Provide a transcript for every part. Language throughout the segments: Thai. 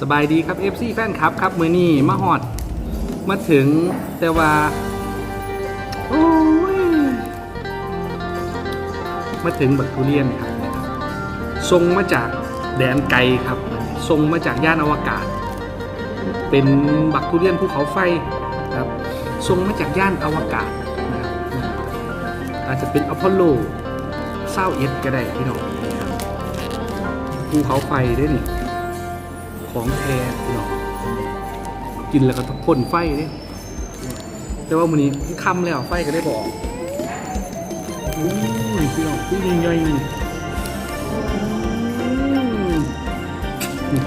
สบายดีครับ FC แฟนครับครับ มือนี้มาฮอด มาถึงแต่ว่าโอ้ยมาถึงบักทุเรียนครับส่งมาจากแดนไกลครับส่งมาจากย่านอวกาศ เป็นบักทุเรียนภูเขาไฟครับส่งมาจากย่านอวกาศนะครับอาจจะเป็นอพอลโลเศร้าเอ็ดก็ได้พี่น้องภูเขาไฟเด้วยนี่ ของแท้พี่น้อกินแล้วก็ต้องพ่นไฟเด้แต่ว่ามื้อนี้ค่ำแล้วไฟก็ได้บอกอู้ยพี่น้องผู้ยิ่งใหญ่นี่โอ้โ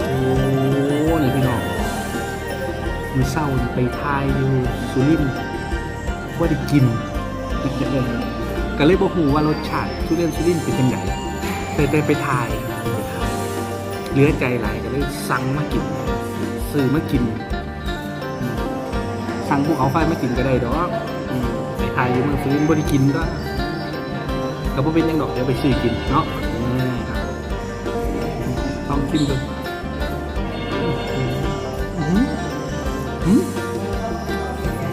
หนี่พี่น้องมือเศร้าไปทายอยู่สุรินทร์ว่าได้กินก็ ก็เลยบอกหูว่ารสชาติทุเรียนสุรินทร์เป็นยังไงแต่ได้ไปทายเหลือใจหลายก็เลยสั่งมากินซื้อมากิน สั่งภูเขาไฟมากินก็ได้ดอกไปทายอยู่เมืองสุรินทร์บริกินก็ก็บ่เป็นยังดอกเดี๋ยวไปซื้อกินเนาะต้องกินดู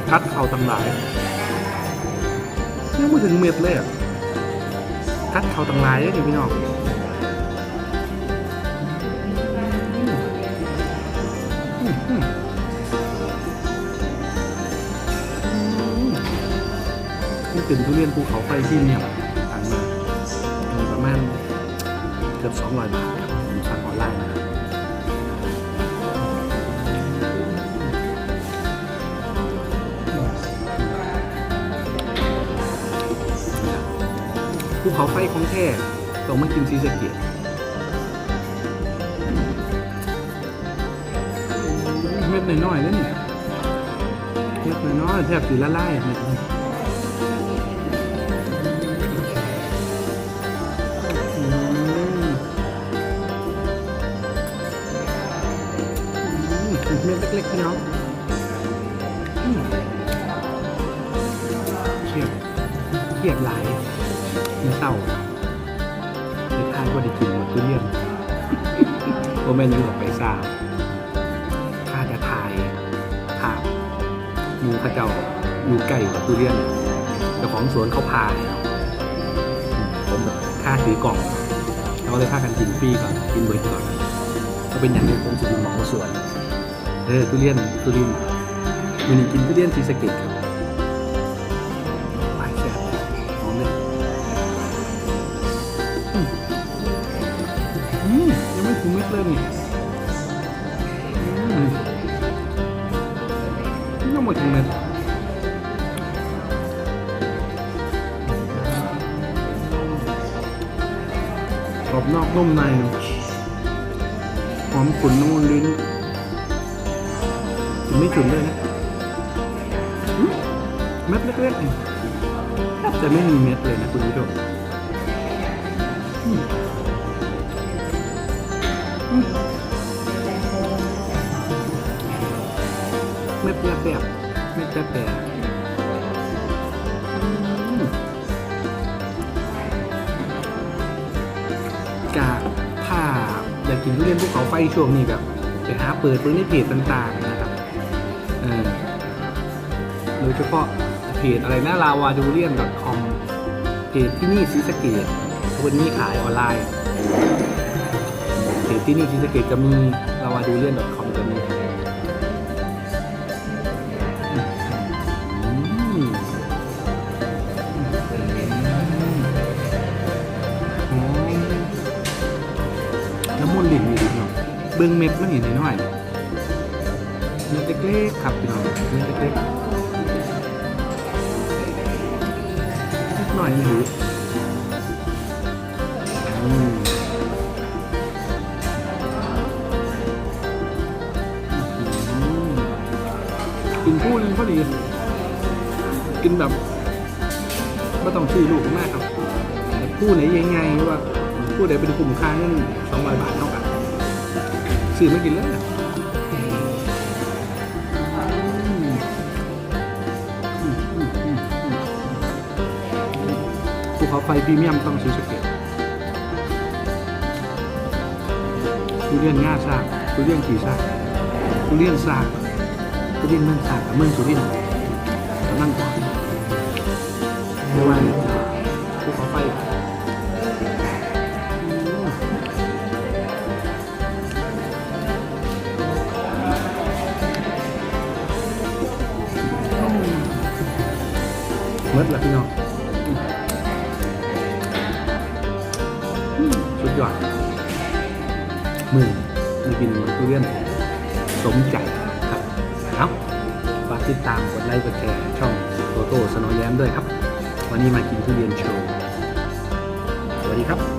คัดเข่าทั้งหลาย ยังไม่ถึงเม็ดเลยอะคัดเขาตังลายเลยดิพี่น้องนี่เป็นทุเรียนภูเขาไฟที่เนี่ยผ่านมามีประมาณเกือบ200บาทครับผม เขาไฟของแท้ต้องมากินซีสเกียเม็ดน้อยๆแล้วนี่เม็ดน้อยๆแทบสีละลายเม็ดเม็ดเล็กๆพี่น้องเครียดเครียดหลาย มันเศร้าในทายว่าได้กินหมดทุเรียนโอแม่นยังบอกไปซาข้าจะทายภาพหมูเข้าเจ้าอยู่ใกล้กับทุเรียนเจ้าของสวนเขาพาให้เนาผมแบบค่าซื้อกล่องเขาเลยพากันกินฟรีก่อนกินเบิร์ก่อนก็เป็นอย่างนี้ผมจะดูหมอสวนเออทุเรียนทุเรียนวันกินทุเรียนสีสเกตครับ เม็ดเลยนี่มยังไม่ถึงเม็ดกรอบนอกนุ่มในหอมขุ่นน้ำมันลิ้นไม่ฉุนเลยนะเม็ดเล็กๆแทบจะไม่มีเม็ดเลยนะคุณผู้ชม ไม่แปลแบบไม่แปลแบบอืมกาถ้าอยากกินทุเรียนภูเขาไฟช่วงนี้กับไปหาเปิดเปิดในเพจต่างๆนะครับโดยเฉพาะเพจอะไรนะ lava d u r i a n com เพจที่นี่ศรีสเกดวันนี้ขายออนไลน์ เพจที่นี่ศรีสะเกดก็มี lava d u r i a n com ก็มีอืมอ๋อน้ำมันหลินอยู่ดีเนาะเบิ้องเม็ดมันเห็นน้อยๆเม็ดเล็กๆครับพี่น้องเม็ดเล็กๆนิดหน่อยนะหูอืม พอดี กินแบบไม่ต้องซื้อลูกมากครับผู้ไหนยังไงว่าผู้ใดเป็นกลุ่มค้าเงินสองร้อยบาทเท่ากันซื้อไม่กินเลยภูเขาไฟพรีเมียมต้องซื้อสเก็ตทุเรียนง่าซากทุเรียนขี่ซากทุเรียนซาก ทุเรียนเมืองซากกับเมืองสุรินทร์กำลังก่อนเรียกว่าภูเขาไฟเมื่อละพี่น้องสุดยอดมือมากินทุเรียนสมใจ เอาฝากติดตามกดไลค์กดแชร์ช่องโตโต้สโนแย้มด้วยครับ วันนี้มากินทุเรียนโชว์ สวัสดีครับ